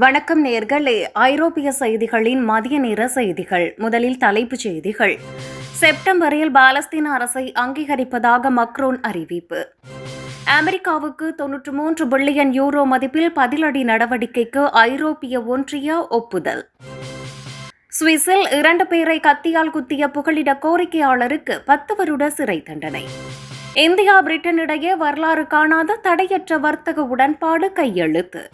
வணக்கம் நேர்களே. ஐரோப்பிய செய்திகளின் மதிய நேர செய்திகள். முதலில் தலைப்புச் செய்திகள். செப்டம்பரில் பாலஸ்தீன அரசை அங்கீகரிப்பதாக மக்ரோன் அறிவிப்பு. அமெரிக்காவுக்கு தொன்னூற்று மூன்று பில்லியன் யூரோ மதிப்பில் பதிலடி நடவடிக்கைக்கு ஐரோப்பிய ஒன்றிய ஒப்புதல். சுவிஸில் இரண்டு பேரை கத்தியால் குத்திய புகலிட கோரிக்கையாளருக்கு பத்து வருட சிறை தண்டனை. இந்தியா பிரிட்டன் இடையே வரலாறு காணாத தடையற்ற வர்த்தக உடன்பாடு கையெழுத்து.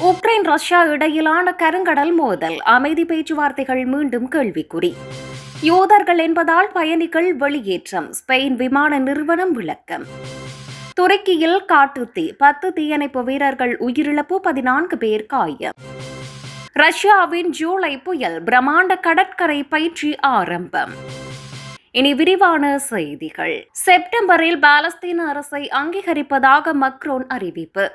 உக்ரைன் ரஷ்யா இடையிலான கருங்கடல் மோதல். அமைதி பேச்சுவார்த்தைகள் மீண்டும் கேள்விக்குறி. யூதர்கள் என்பதால் பயணிகள் வெளியேற்றம். ஸ்பெயின் விமான நிறுவனம் விளக்கம். துருக்கியில் காட்டுத்தீ பத்து தீயணைப்பு வீரர்கள் உயிரிழப்பு பதினான்கு பேர் காயம். ரஷ்யாவின் ஜூலை புயல் பிரம்மாண்ட கடற்கரை பயிற்சி ஆரம்பம். இனி விரிவான செய்திகள். செப்டம்பரில் பாலஸ்தீன அரசை அங்கீகரிப்பதாக மக்ரோன் அறிவிப்பு.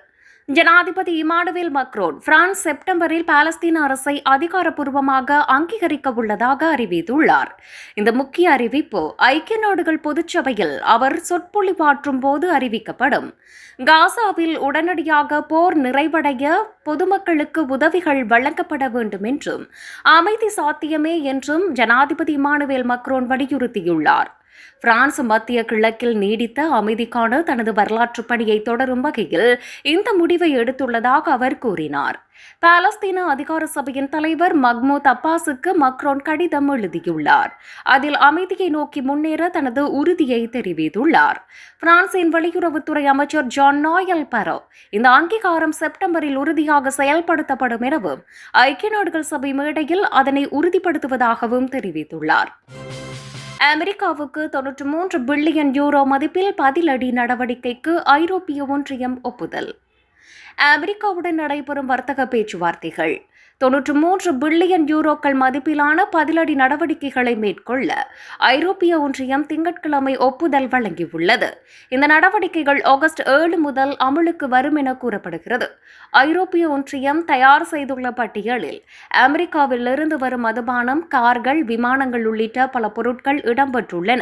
ஜனாதிபதி இமானுவேல் மக்ரோன் பிரான்ஸ் செப்டம்பரில் பாலஸ்தீன அரசை அதிகாரப்பூர்வமாக அங்கீகரிக்க உள்ளதாக அறிவித்துள்ளார். இந்த முக்கிய அறிவிப்பு ஐக்கிய நாடுகள் பொதுச்சபையில் அவர் சொற்பொழிவாற்றும் போது அறிவிக்கப்படும். காசாவில் உடனடியாக போர் நிறைவடைய பொதுமக்களுக்கு உதவிகள் வழங்கப்பட வேண்டும் என்றும் அமைதி சாத்தியமே என்றும் ஜனாதிபதி இமானுவேல் மக்ரோன் வலியுறுத்தியுள்ளார். பிரான்ஸ் மத்திய கிழக்கில் நீடித்த அமைதிக்கான தனது வரலாற்று பணியை தொடரும் வகையில் இந்த முடிவை எடுத்துள்ளதாக அவர் கூறினார். பாலஸ்தீன அதிகார சபையின் தலைவர் மக்மூத் அப்பாஸுக்கு மக்ரோன் கடிதம் எழுதியுள்ளார். அதில் அமைதியை நோக்கி முன்னேற தனது உறுதியை தெரிவித்துள்ளார். பிரான்சின் வெளியுறவுத்துறை அமைச்சர் ஜான் நாயல் பரோ இந்த அங்கீகாரம் செப்டம்பரில் உறுதியாக செயல்படுத்தப்படும் எனவும் ஐக்கிய நாடுகள் சபை மேடையில் அதனை உறுதிப்படுத்துவதாகவும் தெரிவித்துள்ளார். அமெரிக்காவுக்கு தொன்னூற்று மூன்று பில்லியன் யூரோ மதிப்பில் பதிலடி நடவடிக்கைக்கு ஐரோப்பிய ஒன்றியம் ஒப்புதல். அமெரிக்காவுடன் நடைபெறும் வர்த்தக பேச்சுவார்த்தைகள். தொன்னூற்று மூன்று பில்லியன் யூரோக்கள் மதிப்பிலான பதிலடி நடவடிக்கைகளை மேற்கொள்ள ஐரோப்பிய ஒன்றியம் திங்கட்கிழமை ஒப்புதல் வழங்கியுள்ளது. இந்த நடவடிக்கைகள் ஆகஸ்ட் ஏழு முதல் அமலுக்கு வரும் என கூறப்படுகிறது. ஐரோப்பிய ஒன்றியம் தயார் செய்துள்ள பட்டியலில் அமெரிக்காவிலிருந்து வரும் மதுபானம் கார்கள் விமானங்கள் உள்ளிட்ட பல பொருட்கள் இடம்பெற்றுள்ளன.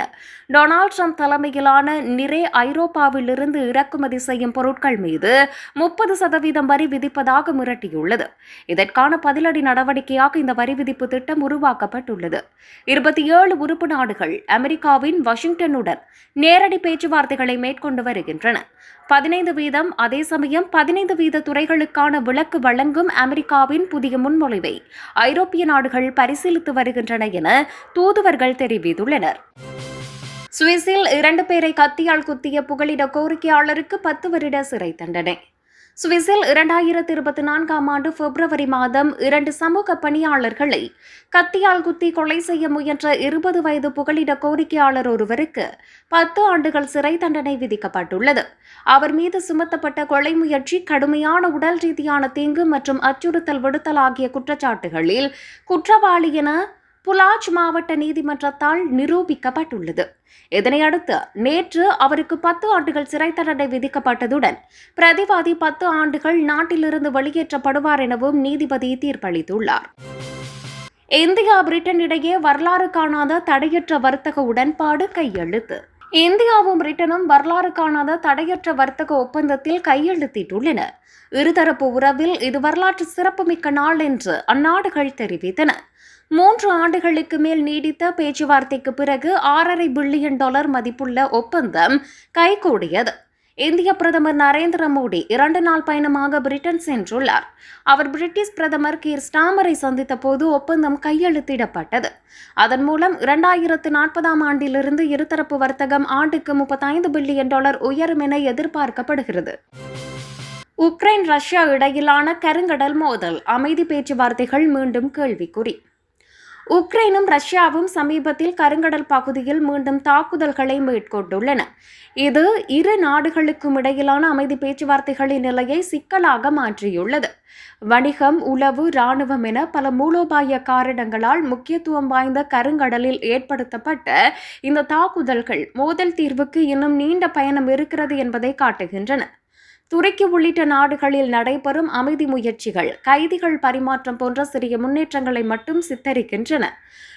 டொனால்ட் ட்ரம்ப் தலைமையிலான நிறை ஐரோப்பாவிலிருந்து இறக்குமதி செய்யும் பொருட்கள் மீது முப்பது சதவீதம் வரி விதிப்பதாக மிரட்டியுள்ளது. இதற்கான பதிலடி நடவடிக்கையாக இந்த வரி விதிப்பு திட்டம் உருவாக்கப்பட்டுள்ளது. இருபத்தி ஏழு உறுப்பு நாடுகள் அமெரிக்காவின் வாஷிங்டனுடன் நேரடி பேச்சுவார்த்தைகளை மேற்கொண்டு வருகின்றன. பதினைந்து வீதம் அதே சமயம் பதினைந்து வீத துறைகளுக்கான விலக்கு வழங்கும் அமெரிக்காவின் புதிய முன்மொழிவை ஐரோப்பிய நாடுகள் பரிசீலித்து வருகின்றன என தூதுவர்கள் தெரிவித்துள்ளனர். சுவிஸில் இரண்டு பேரை கத்தியால் குத்திய புகலிட கோரிக்கையாளருக்கு பத்து வருட சிறை தண்டனை. சுவிஸில் இரண்டாயிரத்தி இருபத்தி நான்காம் ஆண்டு பிப்ரவரி மாதம் இரண்டு சமூக பணியாளர்களை கத்தியால் குத்தி கொலை செய்ய முயன்ற இருபது வயது புகலிட கோரிக்கையாளர் ஒருவருக்கு பத்து ஆண்டுகள் சிறை தண்டனை விதிக்கப்பட்டுள்ளது. அவர் மீது சுமத்தப்பட்ட கொலை முயற்சி கடுமையான உடல் ரீதியான தீங்கு மற்றும் அச்சுறுத்தல் விடுத்தல் ஆகிய குற்றச்சாட்டுகளில் குற்றவாளி என புலாஜ் மாவட்ட நீதிமன்றத்தால் நிரூபிக்கப்பட்டுள்ளது. இதனையடுத்து நேற்று அவருக்கு பத்து ஆண்டுகள் சிறை தண்டனை விதிக்கப்பட்டதுடன் பிரதிவாதி பத்து ஆண்டுகள் நாட்டிலிருந்து வெளியேற்றப்படுவார் எனவும் நீதிபதி தீர்ப்பளித்துள்ளார். இந்தியா பிரிட்டன் இடையே வரலாறு காணாத தடையற்ற வர்த்தக உடன்பாடு கையெழுத்து. இந்தியாவும் பிரிட்டனும் வரலாறு காணாத தடையற்ற வர்த்தக ஒப்பந்தத்தில் கையெழுத்திட்டுள்ளன. இருதரப்பு உறவில் இது வரலாற்று சிறப்புமிக்க நாள் என்று அந்நாடுகள் தெரிவித்தன. மூன்று ஆண்டுகளுக்கு மேல் நீடித்த பேச்சுவார்த்தைக்கு பிறகு ஆறரை பில்லியன் டாலர் மதிப்புள்ள ஒப்பந்தம் கைகூடியது. இந்திய பிரதமர் நரேந்திர மோடி இரண்டு நாள் பயணமாக பிரிட்டன் சென்றுள்ளார். அவர் பிரிட்டிஷ் பிரதமர் கீர் ஸ்டாமரை சந்தித்த போது ஒப்பந்தம் கையெழுத்திடப்பட்டது. அதன் மூலம் இரண்டாயிரத்து நாற்பதாம் ஆண்டிலிருந்து இருதரப்பு வர்த்தகம் ஆண்டுக்கு முப்பத்தைந்து பில்லியன் டாலர் உயரும் என எதிர்பார்க்கப்படுகிறது. உக்ரைன் ரஷ்யா இடையிலான கருங்கடல் மோதல் அமைதி பேச்சுவார்த்தைகள் மீண்டும் கேள்விக்குறி. உக்ரைனும் ரஷ்யாவும் சமீபத்தில் கருங்கடல் பகுதியில் மீண்டும் தாக்குதல்களை மேற்கொண்டுள்ளன. இது இரு நாடுகளுக்கும் இடையிலான அமைதி பேச்சுவார்த்தைகளின் நிலையை சிக்கலாக மாற்றியுள்ளது. வணிகம் உளவு இராணுவம் என பல மூலோபாய காரணங்களால் முக்கியத்துவம் வாய்ந்த கருங்கடலில் ஏற்படுத்தப்பட்ட இந்த தாக்குதல்கள் மோதல் தீர்வுக்கு இன்னும் நீண்ட பயணம் இருக்கிறது என்பதை காட்டுகின்றன. துருக்கி உள்ளிட்ட நாடுகளில் நடைபெறும் அமைதி முயற்சிகள் கைதிகள் பரிமாற்றம் போன்ற சிறிய முன்னேற்றங்களை மட்டும் சித்தரிக்கின்றன.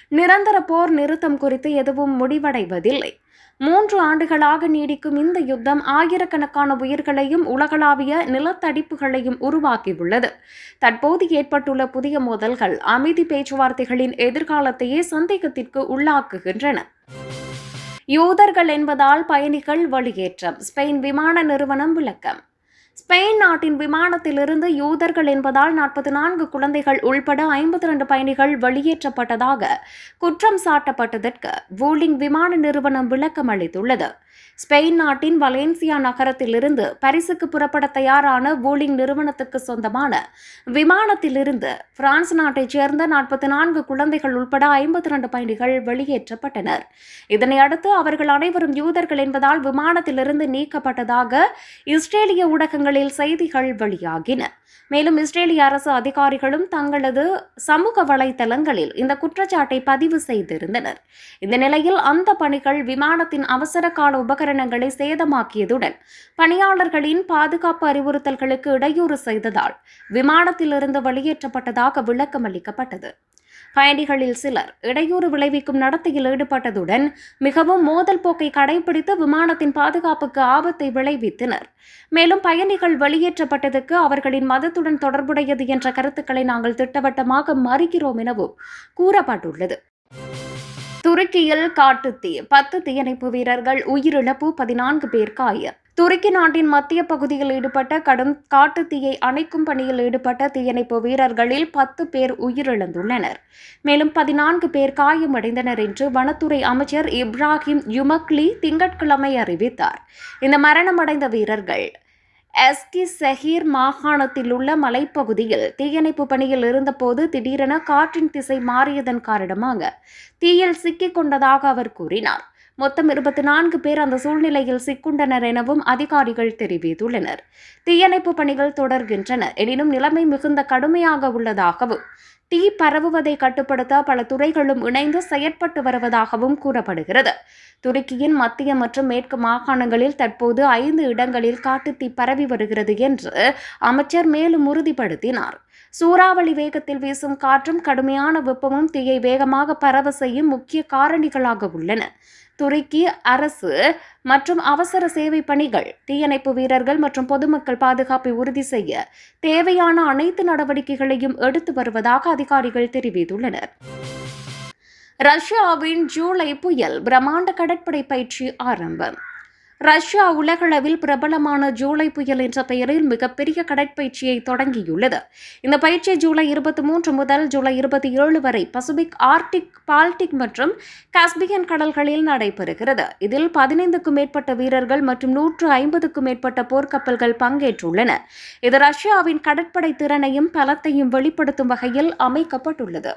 நிரந்தர போர் நிறுத்தம் குறித்து எதுவும் முடிவடைவதில்லை. மூன்று ஆண்டுகளாக நீடிக்கும் இந்த யுத்தம் ஆயிரக்கணக்கான உயிர்களையும் உலகளாவிய நிலத்தடிப்புகளையும் உருவாக்கியுள்ளது. தற்போது ஏற்பட்டுள்ள புதிய மோதல்கள் அமைதி பேச்சுவார்த்தைகளின் எதிர்காலத்தையே சந்தேகத்திற்கு உள்ளாக்குகின்றன. யூதர்கள் என்பதால் பயணிகள் வெளியேற்றம் ஸ்பெயின் விமான நிறுவனம் விளக்கம் ஸ்பெயின் நாட்டின் விமானத்திலிருந்து யூதர்கள் என்பதால் நாற்பத்தி நான்கு குழந்தைகள் உள்பட ஐம்பத்தி ரெண்டு பயணிகள் வெளியேற்றப்பட்டதாக குற்றம் சாட்டப்பட்டதற்கு வூலிங் விமான நிறுவனம் விளக்கம் அளித்துள்ளது ஸ்பெயின் நாட்டின் வலேன்சியா நகரத்திலிருந்து பரிசுக்கு புறப்பட தயாரான வூலிங் நிறுவனத்துக்கு சொந்தமான விமானத்திலிருந்து பிரான்ஸ் நாட்டைச் சேர்ந்த நாற்பத்தி நான்கு குழந்தைகள் உட்பட ஐம்பத்தி ரெண்டு பயணிகள் வெளியேற்றப்பட்டனர். இதனை அடுத்து அவர்கள் அனைவரும் யூதர்கள் என்பதால் விமானத்திலிருந்து நீக்கப்பட்டதாக இஸ்ரேலிய ஊடகங்களில் செய்திகள் வெளியாகின. மேலும் இஸ்ரேலிய அரசு அதிகாரிகளும் தங்களது சமூக வலைதளங்களில் இந்த குற்றச்சாட்டை பதிவு செய்திருந்தனர். இந்த நிலையில் அந்த பணிகள் விமானத்தின் அவசர கால உபகரணங்களை சேதமாக்கியதுடன் பணியாளர்களின் பாதுகாப்பு அறிவுறுத்தல்களுக்கு இடையூறு செய்ததால் விமானத்திலிருந்து வெளியேற்றப்பட்டதாக விளக்கம் அளிக்கப்பட்டது பயணிகளில் சிலர் இடையூறு விளைவிக்கும் நடத்தையில் ஈடுபட்டதுடன் மிகவும் மோதல் போக்கை கடைபிடித்து விமானத்தின் பாதுகாப்புக்கு ஆபத்தை விளைவித்தனர். மேலும் பயணிகள் வெளியேற்றப்பட்டதுக்கு அவர்களின் மதத்துடன் தொடர்புடையது என்ற கருத்துக்களை நாங்கள் திட்டவட்டமாக மறுக்கிறோம் எனவும் கூறப்பட்டுள்ளது. துருக்கியில் காட்டுத்தீ பத்து தீயணைப்பு வீரர்கள் உயிரிழப்பு பதினான்கு பேர் காயம். துருக்கி நாட்டின் மத்திய பகுதியில் ஈடுபட்ட கடும் காட்டுத்தீயை அணைக்கும் பணியில் ஈடுபட்ட தீயணைப்பு வீரர்களில் பத்து பேர் உயிரிழந்துள்ளனர். மேலும் பதினான்கு பேர் காயமடைந்தனர் என்று வனத்துறை அமைச்சர் இப்ராஹிம் யுமக்லி திங்கட்கிழமை அறிவித்தார். இந்த மரணமடைந்த வீரர்கள் எஸ்கி சஹீர் மாகாணத்தில் உள்ள மலைப்பகுதியில் தீயணைப்பு பணியில் இருந்தபோது திடீரென காற்றின் திசை மாறியதன் காரணமாக தீயில் சிக்கிக் கொண்டதாக அவர் கூறினார். மொத்தம் இருபத்தி நான்கு பேர் அந்த சூழ்நிலையில் சிக்குண்டனர் எனவும் அதிகாரிகள் தெரிவித்துள்ளனர். தீயணைப்பு பணிகள் தொடர்கின்றன. எனினும் நிலைமை மிகுந்த கடுமையாக உள்ளதாகவும் தீ பரவுவதை கட்டுப்படுத்த பல துறைகளும் இணைந்து செயற்பட்டு வருவதாகவும் கூறப்படுகிறது. துருக்கியின் மத்திய மற்றும் மேற்கு மாகாணங்களில் தற்போது ஐந்து இடங்களில் காட்டுத்தீ பரவி வருகிறது என்று அமைச்சர் மேலும் உறுதிப்படுத்தினார். சூறாவளி வேகத்தில் வீசும் காற்றும் கடுமையான வெப்பமும் தீயை வேகமாக பரவ செய்யும் முக்கிய காரணிகளாக உள்ளன. துருக்கி அரசு மற்றும் அவசர சேவை பணிகள் தீயணைப்பு வீரர்கள் மற்றும் பொதுமக்கள் பாதுகாப்பை உறுதி செய்ய தேவையான அனைத்து நடவடிக்கைகளையும் எடுத்து வருவதாக அதிகாரிகள் தெரிவித்துள்ளனர். ரஷ்யாவின் ஜூலை புயல் பிரம்மாண்ட கடற்படை பயிற்சி ஆரம்பம். ரஷ்யா உலகளவில் பிரபலமான ஜூலை புயல் என்ற பெயரில் மிகப்பெரிய கடற்பயிற்சியை தொடங்கியுள்ளது. இந்த பயிற்சி ஜூலை இருபத்தி மூன்று முதல் ஜூலை இருபத்தி ஏழு வரை பசிபிக் ஆர்டிக் பால்டிக் மற்றும் காஸ்பியன் கடல்களில் நடைபெறுகிறது. இதில் பதினைந்துக்கும் மேற்பட்ட வீரர்கள் மற்றும் நூற்று ஐம்பதுக்கும் மேற்பட்ட போர்க்கப்பல்கள் பங்கேற்றுள்ளன. இது ரஷ்யாவின் கடற்படை திறனையும் பலத்தையும் வெளிப்படுத்தும் வகையில் அமைக்கப்பட்டுள்ளது.